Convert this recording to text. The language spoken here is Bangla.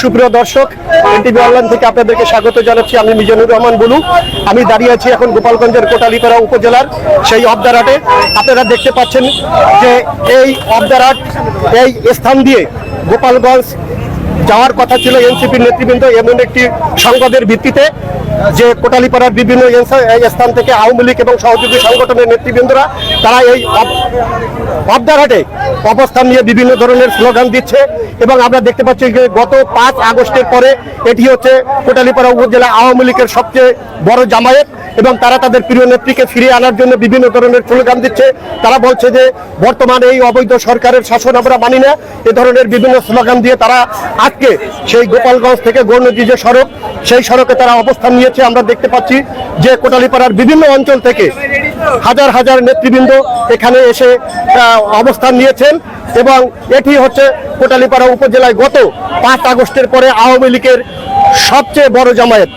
সুপ্রিয় দর্শক এনটিভি অনলাইন থেকে আপনাদেরকে স্বাগত জানাচ্ছি। আমি মিজানুর রহমান বলু। আমি দাঁড়িয়ে আছি এখন গোপালগঞ্জের কোটালীপাড়া উপজেলার সেই অবদারহাটে। আপনারা দেখতে পাচ্ছেন যে এই অবদারহাট, এই স্থান দিয়ে গোপালগঞ্জ যাওয়ার কথা ছিল এনসিপির নেতৃবৃন্দ এমন একটি সংবাদের ভিত্তিতে যে কোটালিপাড়ার বিভিন্ন স্থান থেকে আওয়ামী লীগ এবং সহযোগী সংগঠনের নেতৃবৃন্দরা, তারা এই অবদারহাটে অবস্থান নিয়ে বিভিন্ন ধরনের স্লোগান দিচ্ছে এবং আমরা দেখতে পাচ্ছি যে গত পাঁচ আগস্টের পরে এটি হচ্ছে কোটালিপাড়া উপজেলা আওয়ামী লীগের সবচেয়ে বড় জামায়াত। এবং তারা তাদের প্রিয় নেত্রীকে ফিরিয়ে আনার জন্য বিভিন্ন ধরনের স্লোগান দিচ্ছে। তারা বলছে যে বর্তমানে এই অবৈধ সরকারের শাসন আমরা মানি না। এ ধরনের বিভিন্ন স্লোগান দিয়ে তারা আজকে সেই গোপালগঞ্জ থেকে গৌরনদী যে সড়ক সেই সড়কে তারা অবস্থান নিয়েছে। আমরা দেখতে পাচ্ছি যে কোটালীপাড়ার বিভিন্ন অঞ্চল থেকে হাজার হাজার নেতৃবৃন্দ এখানে এসে অবস্থান নিয়েছেন এবং এটি হচ্ছে কোটালীপাড়া উপজেলায় গত পাঁচ আগস্টের পরে আওয়ামী লীগের সবচেয়ে বড় জামায়াত।